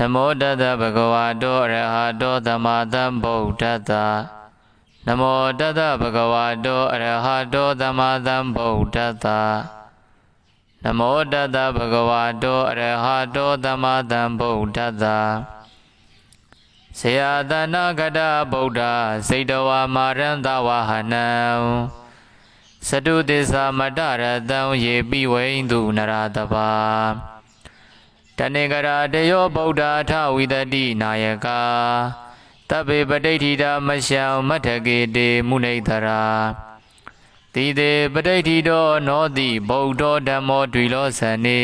နမောတတ္တဗဂဝတောအရဟတောသမ္မာသမ္ဗုဒ္ဓတ္တနမောတတ္တဗဂဝတောအရဟတောသမ္မာသမ္ဗုဒ္ဓတ္တနမောတတ္တဗဂဝတောအရဟတောသမ္မာသမ္ဗုဒ္ဓတ္တဆေယတနာဂတဗုဒ္ဓစိတ်တဝါမာရန္တဝဟနံစတုသစ္စာမတ္တရတံယေပိဝိန္တုနရတပါ တဏိကရာတယောဗုဒ္ဓထဝိတတိနာယကတဗ္ဗေပဋိဋ္ဌိတာမရှံမထကေတေမုနိတရာတိတေပဋိဋ္ဌိတောနောတိဗုဒ္ဓဓမ္မောတွီလောဇနေ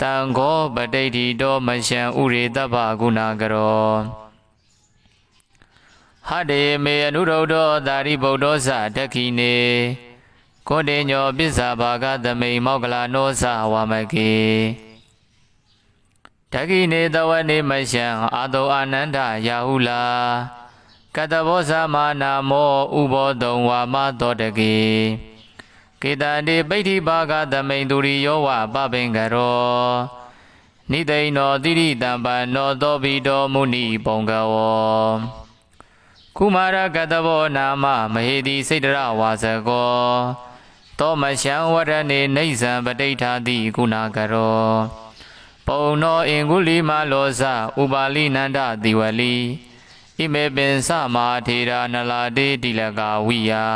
တံခောပဋိဋ္ဌိတောမရှံဥရေတပ္ပကုဏကရောဟတေမေအနုရုဒ္ဓောသာရိဗုဒ္ဓောသတက္ခိနေကိုတေညောပစ္စာဘာဂသမိန်မောကလာနောသဝမကေ တက္ခိနေတဝနေမရှံအာတောအာနန္ဒယာဟုလာကတဘောသမနာမောဥဘောတုံဝါမတောတကေကေတန္တိပိဋ္ဌိဘာဂသမိန်သူရိယောဝပပင်ကရောနိသိဏောတိရိတံပန္နောသောဘိတောမုနိပုံကဝောကုမာရကတဘောနာမမဟေတိစိတ်တရဝါစကောသောမရှံဝရဏေနေဇံပဋိဋ္ဌာတိကုဏကရော ပုံနောအင်္ဂုလိမလောဇဥပါလိနန္ဒတိဝလိဣမေပင်စမာထေရာနလာတေတိလကဝိယာ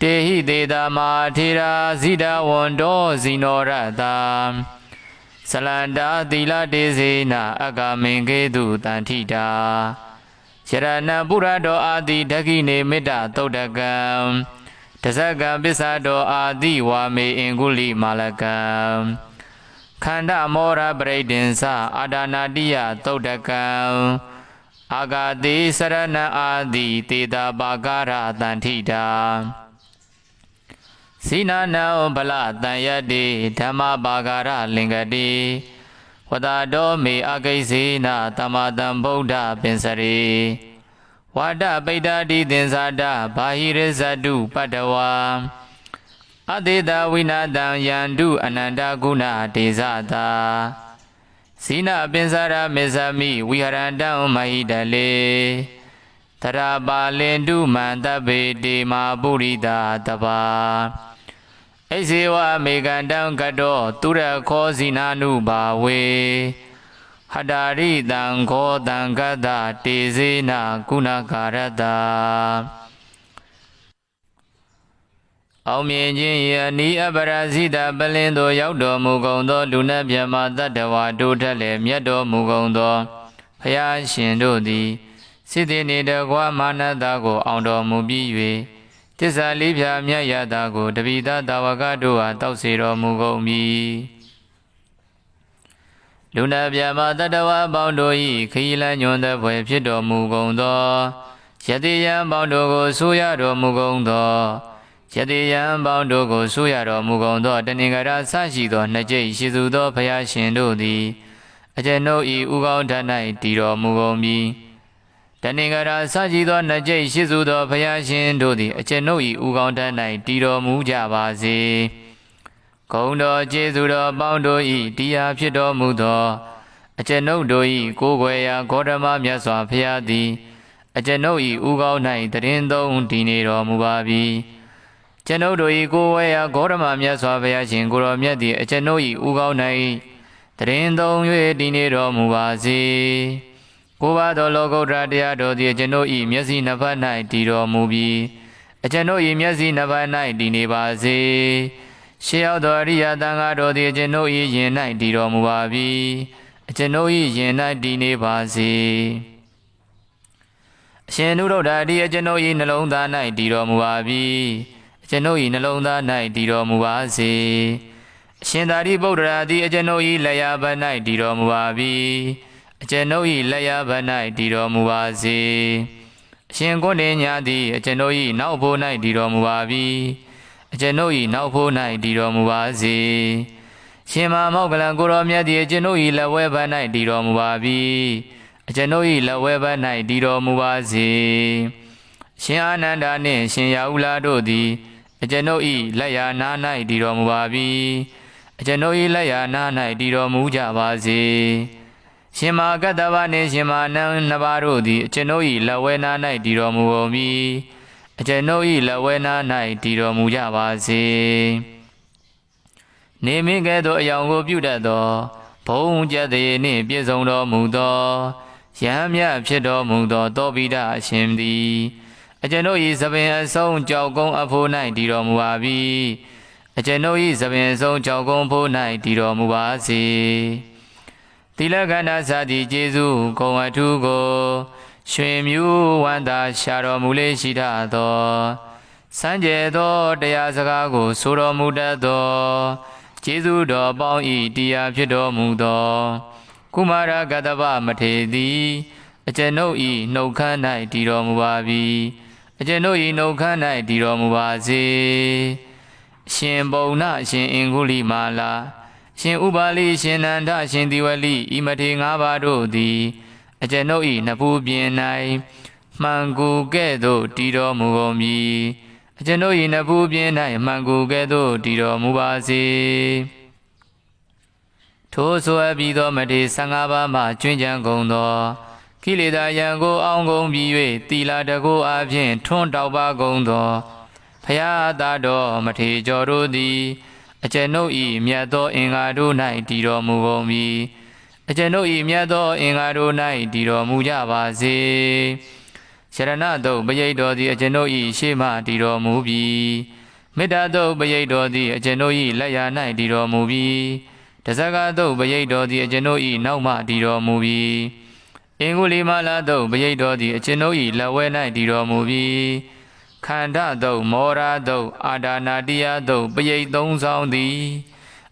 တေဟိတေတာမာထေရာဇိတဝန္တောဇိနောရတာဇလန္တာသီလတေစေနာ အကမင်ကေတုတန်ထိတာယရဏပုရတောအာတိဒဂိနေမေတ္တသုတ်တကံတဇကံပစ္ဆတောအာတိဝါမေအင်္ဂုလိမာလကံ ခန္ဓမောရပရိဒင်္စအာဒါနာတိယသုတ်တကံအာဂာတိစရဏအာတိတေတာပါကာရတန်ထိတာဇိနာနံဗလတန်ယတိဓမ္မပါကာရလင်္ကတိဝတတော်မေအကိစေနာတမတံဗုဒ္ဓပင်စရိဝါဒပိဋ္ဌတိသင်္ဇာတဘာဟိရဇတုပတ္တဝါ အတေတဝိနာတံယန္တုအနန္တကုဏတေဇတာဇိနာပင်စရမေဇမိဝိဟရန္တံမဟိတလေတရပါလင်တုမန္တဗေတေမာပုရိတာတပါဣဇေဝမေကန္တံကတောသူရခောဇိနာနုဘာဝေဟတာရိတံခောတံကတ္တတေဇေနကုဏကာရတ္တ အောင်မြင်ခြင်းယနီအပရာဇိတပလင်းသို့ရောက်တော်မူကုန်သော လူနတ်မြတ်မတတ္တဝါတို့ထက်လည်းမြတ်တော်မူကုန်သောဖယားရှင်တို့သည်စိတ္တိနေတကွာမာနတာကို အောင်တော်မူပြီး၍တစ္ဆာလေးဖြာမြတ်ရတာကိုတပိသတာဝကတို့ဟာတောက်စေတော်မူကုန်ပြီလူနာပြမတတဝအပေါင်းတို့၏ခရီးလန်းညွန်တဲ့ဘွယ်ဖြစ်တော်မူကုန်သောယတိယံပေါင်းတို့ကိုဆိုရတော်မူကုန်သော ယတိယံပေါင်းတို့ကိုဆိုရတော်မူကုန်သောတဏင်္ဂရဆရှိသောနှစ်ကျိတ်ရှိသူသောဘုရားရှင်တို့သည်အကျွန်ုပ်၏ဥကောင်းထ၌တည်တော်မူကုန်ပြီတဏင်္ဂရာစကြည်သောနှစ်ကျိတ်ရှိစုသောဘုရားရှင်တို့သည်အကျွန်ုပ်၏ဥကောင်းထ၌တည်တော်မူကြပါစေဂုံတော်ကျေးဇူးတော်ပေါင်းတို့၏တရားဖြစ်တော်မူသောအကျွန်ုပ်တို့၏ကိုယ်ွယ်ရာဂေါတမမြတ်စွာဘုရားသည်အကျွန်ုပ်၏ဥကောင်း၌တရင်သုံးတည်နေတော်မူပါပြီ ကျွန်ုပ်တို့၏ကိုယ်ဝဲရာဂေါတမမြတ်စွာဘုရားရှင်ကိုရောမြတ်သည်အကျွန်ုပ်၏ဥကောင်း၌တရင်သုံး၍တည်နေတော်မူပါစေကိုးပါးသောလောကုတ္တရာတရားတော်သည်အကျွန်ုပ်၏မျက်စိနှစ်ဖက်၌တည်တော်မူပြီးအကျွန်ုပ်၏မျက်စိနှစ်ဖက်၌တည်နေပါစေရှေးရောက်သောအရိယသံဃာတော်သည်အကျွန်ုပ်၏ယင်၌တည်တော်မူပါပြီအကျွန်ုပ်၏ယင်၌တည်နေပါစေအရှင်နုရုဒ္ဓတိအကျွန်ုပ်၏နှလုံးသား၌တည်တော်မူပါပြီ အကျွန်ုပ်၏နှလုံးသား၌တည်တော်မူပါစေအရှင်သာရိပုတ္တရာသည်အကျွန်ုပ်၏လက်ရဘက်၌တည်တော်မူပါပြီအကျွန်ုပ်၏လက်ရဘက်၌တည်တော်မူပါစေအရှင်ကိုနေညာသည်အကျွန်ုပ်၏နောက်ဘိုး၌တည်တော်မူပါပြီအကျွန်ုပ်၏နောက်ဘိုး၌တည်တော်မူပါစေရှင်မမောကလံကိုရောမြတ်သည်အကျွန်ုပ်၏လက်ဝဲဘက်၌တည်တော်မူပါပြီအကျွန်ုပ်၏လက်ဝဲဘက်၌တည်တော်မူပါစေရှင်အာနန္ဒာနှင့်ရှင်ရာဟုလာတို့သည် အကျွန်ုပ်၏လက်ရာနား၌တည်တော်မူပါပြီအကျွန်ုပ်၏လက်ရာနား၌တည်တော်မူကြပါစေရှင်မာကတ္တဗနှင့်ရှင်မာနံနှစ်ပါးတို့သည်အကျွန်ုပ်၏လက်ဝဲနာ၌တည်တော်မူကုန်မည်အကျွန်ုပ်၏လက်ဝဲနာ၌တည်တော်မူကြပါစေနေမင်းကဲ့သို့အယောင်ကိုပြုတတ်သောဘုံကျက်သေးနှင့်ပြည့်စုံတော်မူသောယမ်းမြတ်ဖြစ်တော်မူသောတောပိဒအရှင်သည် အကျွန်ုပ်၏သပင်အဆုံးကြောက်ကုန်းအဖို့၌တည်တော်မူပါပြီအကျွန်ုပ်၏သပင်အဆုံးကြောက်ကုန်းဖို့၌တည်တော်မူပါစေသီလကန္နာစသည်ကျေးဇူးကုံအထုကိုရွှေမြူးဝန္တာရှာတော်မူလေရှိထသောစံကြဲသောတရားစကားကိုဆိုတော်မူတတ်သောကျေးဇူးတော်ပေါင်းဤတရားဖြစ်တော်မူသောကုမာရကတ္တဗမထေသည်အကျွန်ုပ်ဤနှုတ်ခမ်း၌တည်တော်မူပါပြီ အကျွန်ုပ်ဤနှုတ်ခမ်း၌တည်တော်မူပါစေအရှင်ဘုံနာအရှင်အင်္ဂုလိမာလာအရှင်ဥပါလိအရှင်နန္ဒအရှင်ဒီဝလိဤမထေ၅ပါးတို့သည်အကျွန်ုပ်ဤနဖူးပြင်၌မှန်ကူကဲ့သို့တည်တော်မူကုန်မည်အကျွန်ုပ်ဤနဖူးပြင်၌မှန်ကူကဲ့သို့တည်တော်မူပါစေထိုဆိုအပ်ပြီးသောမထေ15ပါးမှကျွင်းကြံကုန်သော ကိလေသာယံကိုအောင်ကုန်ပြီး၍တီလာတကိုအပြင်ထွန်းတောက်ပါကုန်သောဖရာသာတော်မထေကျော်တို့သည်အကျွန်ုပ်ဤမြတ်သောအင်္ဂါတို့၌တည်တော်မူကုန်ပြီအကျွန်ုပ်ဤမြတ်သောအင်္ဂါတို့၌တည်တော်မူကြပါစေရှရဏတုတ်ပရိတ်တော်သည်အကျွန်ုပ်ဤရှေ့မှတည်တော်မူပြီမေတ္တာတုတ်ပရိတ်တော်သည်အကျွန်ုပ်ဤလက်ရာ၌တည်တော်မူပြီတဇဂတုတ်ပရိတ်တော်သည်အကျွန်ုပ်ဤနောက်မှတည်တော်မူပြီ အင်္ဂုလိမလာတုတ်ပရိတ်တော်သည်အကျွန်ုပ်ဤလက်ဝဲ၌တည်တော်မူပြီခန္ဓာတုတ်မောရာတုတ်အာဒါနာတိယတုတ်ပရိတ်သုံးဆောင်သည်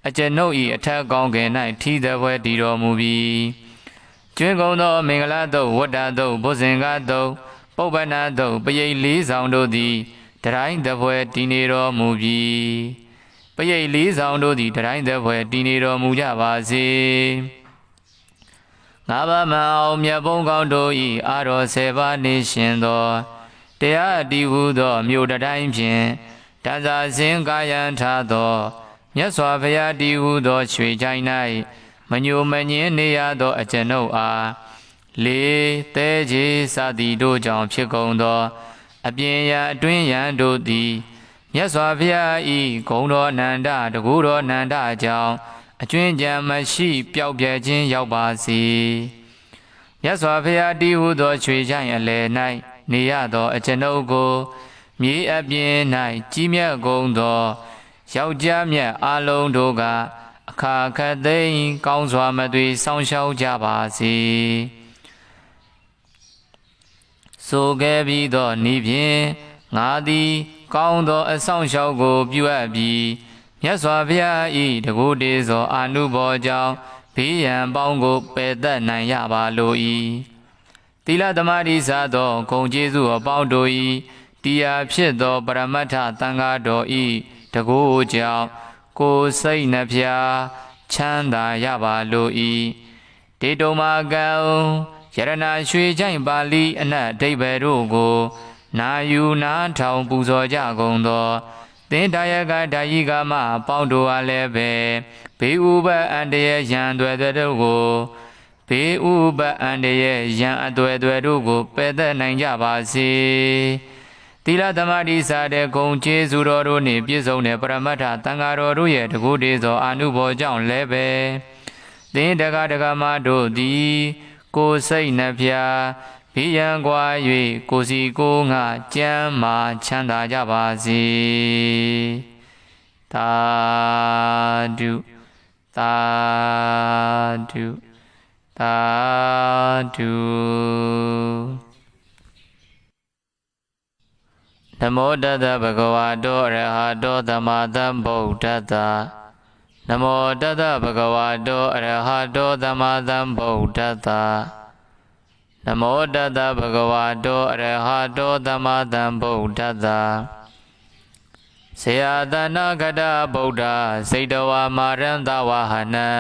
အကျွန်ုပ်ဤအထက်ကောင်းကင်၌ထီးသည်ပွဲတည်တော်မူပြီကျွင်းကုန်သောမင်္ဂလာတုတ်ဝတ္တတုတ်ဘုဇင်္ဂတုတ်ပုပ္ပနာတုတ်ပရိတ်လေးဆောင်တို့သည်တတိုင်းသည်ပွဲတည်နေတော်မူပြီပရိတ်လေးဆောင်တို့သည်တတိုင်းသည်ပွဲတည်နေတော်မူကြပါစေ ငါးပါးမအောင်မြတ်ဘုံကောင်းတို့ဤအာတော်ဆယ်ပါးနေရှင်သောတရားတည်ဟုသောမြို့တတိုင်းဖြင့်တန်စာစင်ကာယံထားသောမြတ်စွာဘုရားတည်ဟုသောရွှေချိုင်း၌မညိုမငင်းနေရသောအကျွန်ုပ်အားလေးတဲကြီးစသည်တို့ကြောင့်ဖြစ်ကုန်သောအပြင်ရအတွင်းရန်တို့သည်မြတ်စွာဘုရားဤဂုံတော်နန္ဒတကူတော်နန္ဒကြောင့် အကျွင်းကြံမရှိပျောက်ပြဲခြင်းရောက်ပါစေမြတ်စွာဘုရားတည်ဟုသောချွေချိုင်အလယ်၌နေရသောအကျွန်ုပ်ကိုမြေအပြင်၌ကြီးမြတ်ကုန်သောယောက်ျားမြတ်အလုံးတို့ကအခါခတ်သိမ်းကောင်းစွာမသွေဆောင်းရှောက်ကြပါစေဆိုခဲ့ပြီးသောဤဖြင့်ငါသည် ကောင်းသောအဆောင်ရှောက်ကိုပြုအပ်ပြီး မြတ်စွာဘုရားဤတကူတေသောအာနုဘောကြောင့်ဘေးရန်ပေါင်းကိုပယ်သက်နိုင်ရပါလို၏သီလသမာဓိစသောဂုံကျေးဇူးအပေါင်းတို့၏တရားဖြစ်သောပရမတ္ထသံဃာတော်ဤတကူကြောင့်ကိုယ်စိတ်နှဖျားချမ်းသာရပါလို၏ဒေတုံမာကံယရနာရွှေချိုင်ပါဠိအနတ်အဓိပ္ပာယ်တို့ကို နာယူနာထောင်ပူဇော်ကြကုန်သော သင်္ဒါယကဓာယိကမအပေါင်းတို့အားလည်းပဲဘေးဥပအန္တရာယ်ရန်တွေတို့ကိုဘေးဥပအန္တရာယ်ရန်အသွယ်တွေတို့ကိုပယ်သက်နိုင်ကြပါစေသီလသမာဓိစာတဲ့ဂုံကျေးဇူးတော်တို့နှင့်ပြည့်စုံတဲ့ပရမတ္ထသံဃာတော်တို့ရဲ့တကုတေသောအာနုဘောကြောင့်လည်းပဲသင်တကာတကာမတို့သည်ကိုယ်စိတ်နှဖျား ဘိယံကွာ၍ကိုစီကိုငါကြမ်းမာချမ်းသာကြပါစေသာဓုသာဓုသာဓုနမောတတဗဂဝါတောအရဟတောသမ္မာသမ္ဗုဒ္ဓတ္တနမောတတဗဂဝါတောအရဟတောသမ္မာသမ္ဗုဒ္ဓတ္တ နမောတတဗဂဝါတောအရဟတောသမ္မာသမ္ဗုဒ္ဓတ္တဆေယတနာဂတဗုဒ္ဓစိတ်တဝါမာရန္တဝဟနံ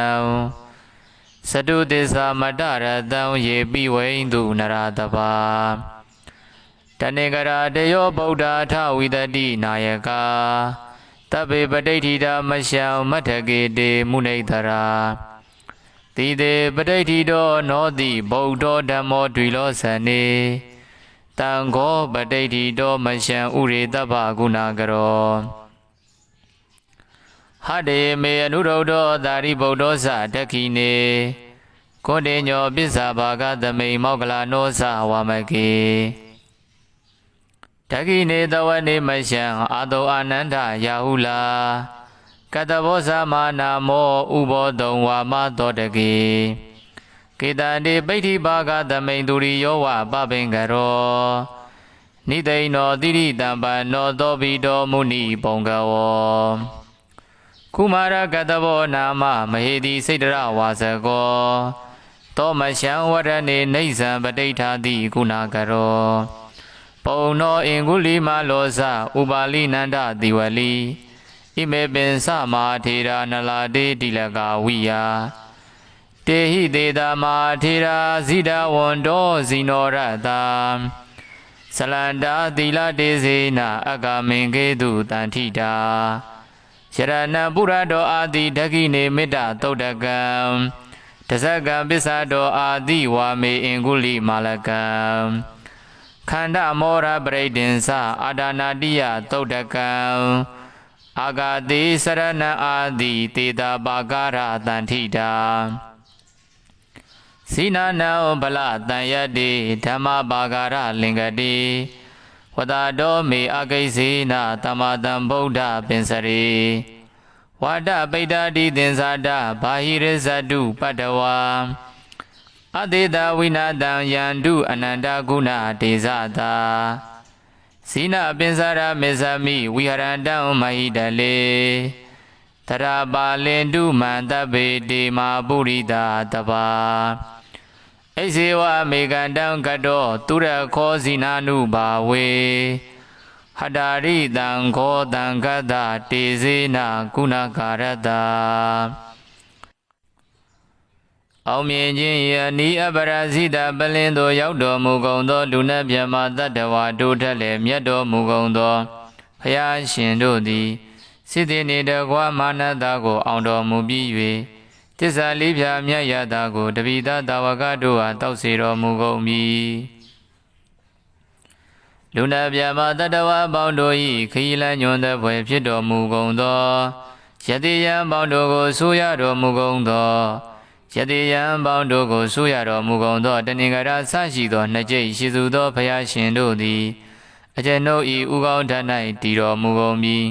သတုသစ္စာမတရတံယေပိဝိန္တုနရတပါတဏိကရာတယောဗုဒ္ဓထဝိတတိနာယကတဗ္ဗေပဋိဋ္ဌိတာမရှံမထကေတေမုနိတရာ တိတေပဋိဋ္ဌိတောနောတိဗုဒ္ဓဓမ္မောတွေလောဇနေတံဃောပဋိဋ္ဌိတောမရှံဥရေတပ္ပကုဏကရောဟတေမေအနုရုဒ္ဓောသာရိဗုဒ္ဓောသတက္ခိနေကိုတေညောပစ္စာဘာဂသမိန်မောကလာနောသဝမကေတက္ခိနေတဝနေမရှံအာတောအာနန္ဒယာဟုလာ ကတဘောဇမာနာမောဥဘောတုံဝါမတောတကေကေတန္တိပိဋ္ဌိဘာဂသမိန်သူရိယောဝပပင်ကရောနိသိဏောတိရိတံပန္နောသောဘိတောမုနိပုံကဝောကုမာရကတဘောနာမမဟေတိစိတ်တရဝါစကောသောမရှံဝရဏေနေဇံပဋိဋ္ဌာတိကုဏကရောပုံနောအင်္ဂုလိမလောဇဥပါလိနန္ဒတိဝလိ ဣမေပင်စမာထေရာနလာတေတိလကဝိယာတေဟိတေတာမာထေရာဇိဒဝန္တောဇိနောရတာဇလန္တာသီလတေစေနာအကမင်ကေတုတန်ထိတာယရဏပုရတောအာတိဒဂိနေမေတ္တသုတ်တကံတဇကံပစ္စာတောအာတိဝါမေအင်္ဂုလိမာလကံခန္ဓမောရပရိဒင်္စအာဒါနာတိယသုတ်တကံ အာဂာတိစရဏအာတိတေတာပါကာရတန်ထိတာစိနာနံဗလတန်ယတိဓမ္မပါကာရလင်္ကတိဝတတော်မေအကိစေနာတမတံဗုဒ္ဓပင်စရိဝါဒပိဋ္ဌာတိသင်္ဇာတဘာဟိရဇတုပတ္တဝါအတေတဝိနာတံယန္တုအနန္တကုဏတေဇတာ ဇိနာပင်စာရမေဇမိဝိဟရန္တံမဟိတလေတရာပါလင်တုမန္တပေတေမာပုရိတာတပါအိစေဝမေကန္တံကတောသူရခောဇိနာနုဘာဝေဟတာရိတံခောတံကတ္တတေဇေနကုဏကာရတ္တာ အောင်မြင်ခြင်းယနီအပရဇိတပလင်းသို့ရောက်တော်မူကုန်သော လူနတ်မြတ်မတတ္တဝါတို့ထက်လည်းမြတ်တော်မူကုန်သောဖျားရှင်တို့သည်စိတ္တိနေတကွာမာနတာကို အောင်တော်မူပြီး၍တစ္ဆာလေးဖြာမြတ်ရတာကိုတပိသတာဝကတို့အားတောက်စေတော်မူကုန်မည်လူနာပြမတတဝါပေါင်းတို့၏ခရီးလန်းညွန်တဲ့ဘွယ်ဖြစ်တော်မူကုန်သောယတိယံပေါင်းတို့ကိုဆိုရတော်မူကုန်သော ယတိယံပေါင်းတို့ကိုဆိုရတော်မူကုန်သောတဏင်္ဂရဆရှိသောနှစ်ကျိတ်ရှိစုသောဘုရားရှင်တို့သည်အကျွန်ုပ်၏ဥကောင်းထ၌တည်တော်မူကုန်မည်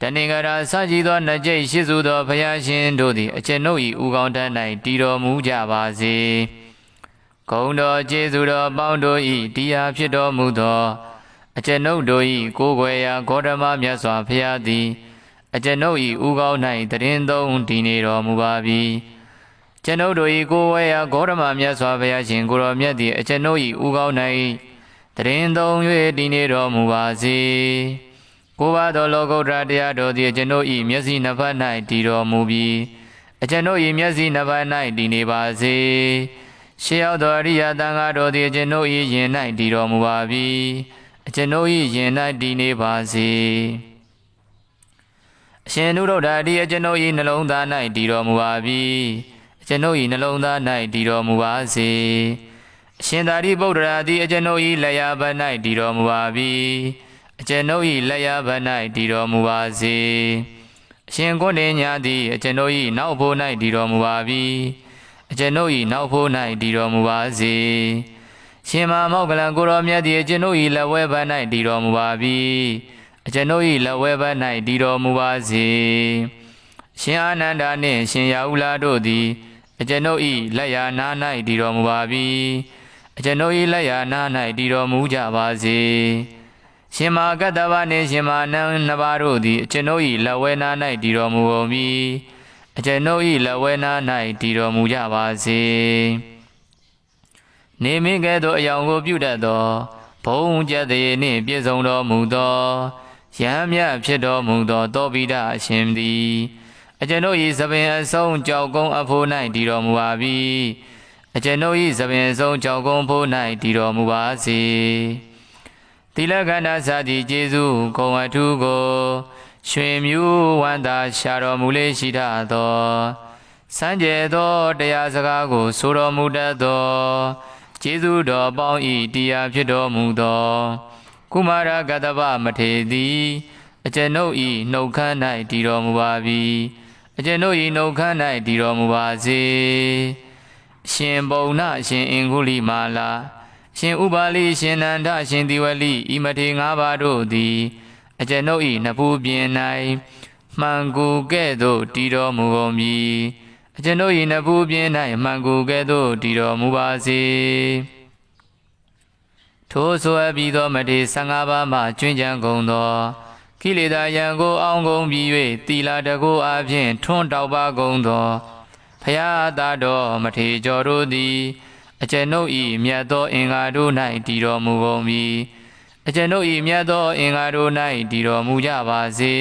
တဏင်္ဂရာစကြည်သောနှစ်ကျိတ်ရှိစုသောဘုရားရှင်တို့သည်အကျွန်ုပ်၏ဥကောင်းထ၌တည်တော်မူကြပါစေဂုံတော်ကျေးဇူးတော်ပေါင်းတို့၏တရားဖြစ်တော်မူသောအကျွန်ုပ်တို့၏ကိုယ်ွယ်ရာဂေါတမမြတ်စွာဘုရားသည်အကျွန်ုပ်၏ဥကောင်း၌တရင်သုံးတည်နေတော်မူပါပြီ ကျွန်ုပ်တို့၏ကိုယ်ဝဲရာဂေါရမမြတ်စွာဘုရားရှင်ကိုရောမြတ်သည်အကျွန်ုပ်၏ဥကောင်း၌တရင်သုံး၍တည်နေတော်မူပါစေကိုပါသောလောကုတ္တရာတရားတော်သည်အကျွန်ုပ်၏မျက်စိနှစ်ဖက်၌တည်တော်မူပြီးအကျွန်ုပ်၏မျက်စိနှစ်ဖက်၌တည်နေပါစေရှေးရောက်သောအရိယသံဃာတော်သည်အကျွန်ုပ်၏ယင်၌တည်တော်မူပါပြီအကျွန်ုပ်၏ယင်၌တည်နေပါစေအရှင်နုရုဒ္ဓတိအကျွန်ုပ်၏နှလုံးသား၌တည်တော်မူပါပြီအ ကျွန်ုပ်၏နှလုံးသား၌တည်တော်မူပါစေအရှင်သာရိပုတ္တရာသည်အကျွန်ုပ်၏လက်ရဘက်၌တည်တော်မူပါပြီအကျွန်ုပ်၏လက်ရဘက်၌တည်တော်မူပါစေအရှင်ကိုနေညာသည်အကျွန်ုပ်၏နောက်ဖို့၌တည်တော်မူပါပြီအကျွန်ုပ်၏နောက်ဖို့၌တည်တော်မူပါစေရှင်မမောကလံကိုရောမြတ်သည်အကျွန်ုပ်၏လက်ဝဲဘက်၌တည်တော်မူပါပြီအကျွန်ုပ်၏လက်ဝဲဘက်၌တည်တော်မူပါစေရှင်အာနန္ဒာနှင့်ရှင်ရာဟုလာတို့သည် အကျွန်ုပ်၏လက်ရာနာ၌တည်တော်မူပါပြီအကျွန်ုပ်၏လက်ရာနာ၌တည်တော်မူကြပါစေရှင်မာကတ္တဗနှင့်ရှင်မာနံနှစ်ပါးတို့သည်အကျွန်ုပ်၏လက်ဝဲနာ၌တည်တော်မူကုန်ပြီအကျွန်ုပ်၏လက်ဝဲနာ၌တည်တော်မူကြပါစေနေမင်းကဲ့သို့အယောင်ကိုပြုတတ်သောဘုံကျက်သေးနှင့်ပြည့်စုံတော်မူသောယဟမြတ်ဖြစ်တော်မူသောတောပိဒအရှင်သည် အကျွန်ုပ်၏သပင်အဆုံးကြောက်ကုန်းအဖို့၌တည်တော်မူပါပြီအကျွန်ုပ်၏သပင်အဆုံးကြောက်ကုန်းဖို့၌တည်တော်မူပါစေသီလကန္နာစာတိကျေစုကုံအထုကိုရွှေမြူဝန္တာရှာတော်မူလေရှိတတ်သောစံကြဲသောတရားစကားကိုဆိုတော်မူတတ်သောကျေးဇူးတော်ပေါင်းဤတရားဖြစ်တော်မူသောကုမာရကတ္တဗမထေသည်အကျွန်ုပ်ဤနှုတ်ခမ်း၌တည်တော်မူပါပြီ အကျွန်ုပ်ဤနှုတ်ခမ်း၌တည်တော်မူပါစေအရှင်ဘုံနာအရှင်အင်္ဂုလိမာလာအရှင်ဥပါလိအရှင်နန္ဒအရှင်ဒီဝလိဤမထေငါးပါးတို့သည်အကျွန်ုပ်ဤနဖူးပြင်၌မှန်ကူကဲ့သို့တည်တော်မူကုန်မည်အကျွန်ုပ်၏နဖူးပြင်း၌မှန်ကူကဲ့သို့တည်တော်မူပါစေထိုဆိုအပ်ပြီးသောမထေ15ပါးမှကျွင်းကြံကုန်သော ကိလေသာယံကိုအောင်ကုန်ပြီး၍တီလာတကိုအပြင်ထွန်းတောက်ပါကုန်သောဖရာသားတော်မထေကျော်တို့သည်အကျွန်ုပ်၏မြတ်သောအင်္ဂါတို့၌တည်တော်မူကုန်ပြီအကျွန်ုပ်၏မြတ်သောအင်္ဂါတို့၌တည်တော်မူကြပါစေ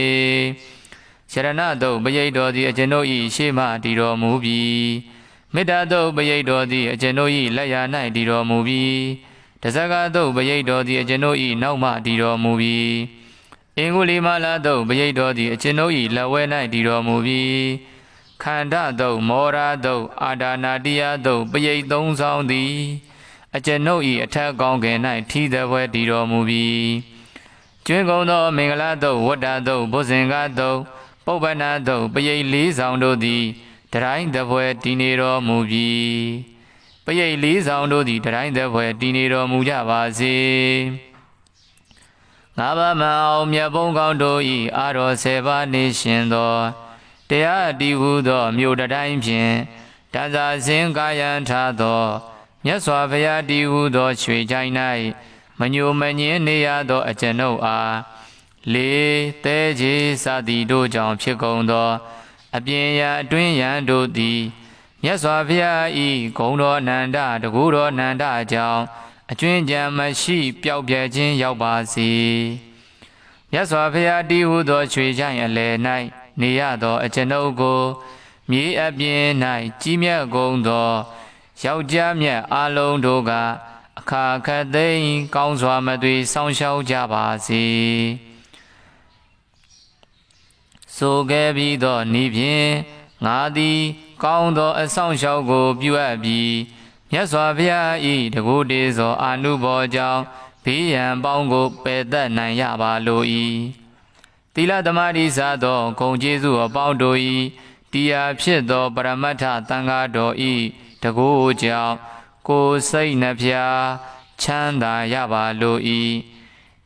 ရဏတုတ်ပရိတ်တော်သည်အကျွန်ုပ်၏ရှေ့မှတည်တော်မူပြီးမေတ္တာတုတ်ပရိတ်တော်သည်အကျွန်ုပ်၏လက်ရာ၌တည်တော်မူပြီးတဇကတုတ်ပရိတ်တော်သည်အကျွန်ုပ်၏နောက်မှတည်တော်မူပြီး အင်္ဂုလိမလာတုတ်ပရိတ်တော်သည်အကျွန်ုပ်၏လက်ဝဲ၌တည်တော်မူပြီးခန္ဓာတုတ်မောရာတုတ်အာဒါနာတိယတုတ်ပရိတ်သုံးဆောင်သည်အကျွန်ုပ်၏အထက်ကောင်းကင်၌ထီးသည်ဘွဲတည်တော်မူပြီးကျွင်းကုန်သောမင်္ဂလာတုတ်ဝတ္တတုတ်ဘုဇင်ကတုတ်ပုပ္ပနာတုပရိတ်လေးဆောင်တို့သည်တတိုင်းတပွဲတည်နေတော်မူပြီးပရိတ်လေးဆောင်တို့သည်တတိုင်းတပွဲတည်နေတော်မူကြပါစေ ငါးပါးမအောင်မြတ်ဘုံကောင်းတို့ဤအာတော်ဆယ်ပါးနေရှင်သောတရားတည်ဟုသောမြို့တိုင်းဖြင့်တန်စာစင်ကာယံထားသောမြတ်စွာဘုရားတည်ဟုသောရွှေချိုင်း၌မညိုမငင်းနေရသောအကျွန်ုပ်အားလေးတဲကြီးစသည်တို့ကြောင့်ဖြစ်ကုန်သော အပြင်ရာအတွင်းရန်တို့သည်မြတ်စွာဘုရားဤဂုံတော်နန္ဒတကူတော်နန္ဒကြောင့် အကျွင်းကြံမရှိပျောက်ပြဲခြင်းရောက်ပါစေမြတ်စွာဘုရားတည်ဟုသောချွေချိုင်အလယ်၌နေရသောအကျွန်ုပ်ကိုမြေအပြင်၌ကြီးမြတ်ကုန်သောယောက်ျားမြတ်အလုံးတို့ကအခါခတ်သိမ်းကောင်းစွာမသွေဆောင်းရှောက်ကြပါစေဆိုခဲ့ပြီးသောဤဖြင့်ငါသည် ကောင်းသောအဆောင်လျှောက်ကိုပြုအပ်ပြီး မြတ်စွာဘုရား၏တကူတေသောအာနုဘောကြောင့်ဘေးရန်ပေါင်းကိုပယ်တတ်နိုင်ရပါလို၏သီလသမာဓိစသောဂုံကျေးဇူးအပေါင်းတို့၏တရားဖြစ်သောပရမတ္ထသံဃာတော်၏တကူကြောင့်ကိုယ်စိတ်နှဖျားချမ်းသာရပါလို၏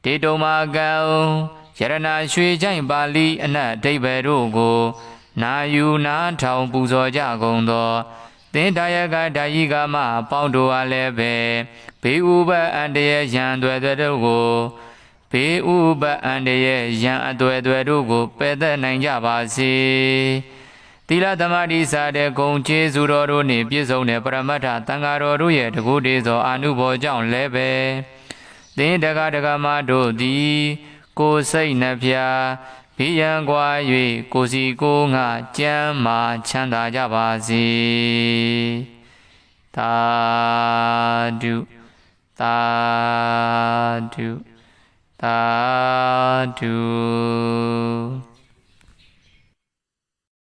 တေတုံမာကံယရနာရွှေချိုင်ပါဠိအနတ်အဓိပ္ပာယ်တို့ကို နာယူနာထောင်ပူဇော်ကြကုန်သော သင်္ဒါယကဒါယိကမအပေါင်းတို့အားလည်းပဲဘေးဥပအန္တရာယ်ရန်တွေတို့ကိုဘေးဥပအန္တရာယ်ရန်အသွယ်တွေတို့ကိုပယ်သက်နိုင်ကြပါစေသီလသမารိစာတဲ့ဂုံကျေးဇူးတော်တို့နှင့်ပြည့်စုံတဲ့ပရမတ္ထသံဃာတော်တို့ရဲ့တကုတေသောအာနုဘောကြောင့်လည်းပဲသင်တက္ကဒကမတို့သည်ကိုယ်စိတ်နှဖျား ဘိယံကွာ၍ကိုစီကိုငါကြမ်းမာချမ်းသာကြပါစေသာဓုသာဓုသာဓု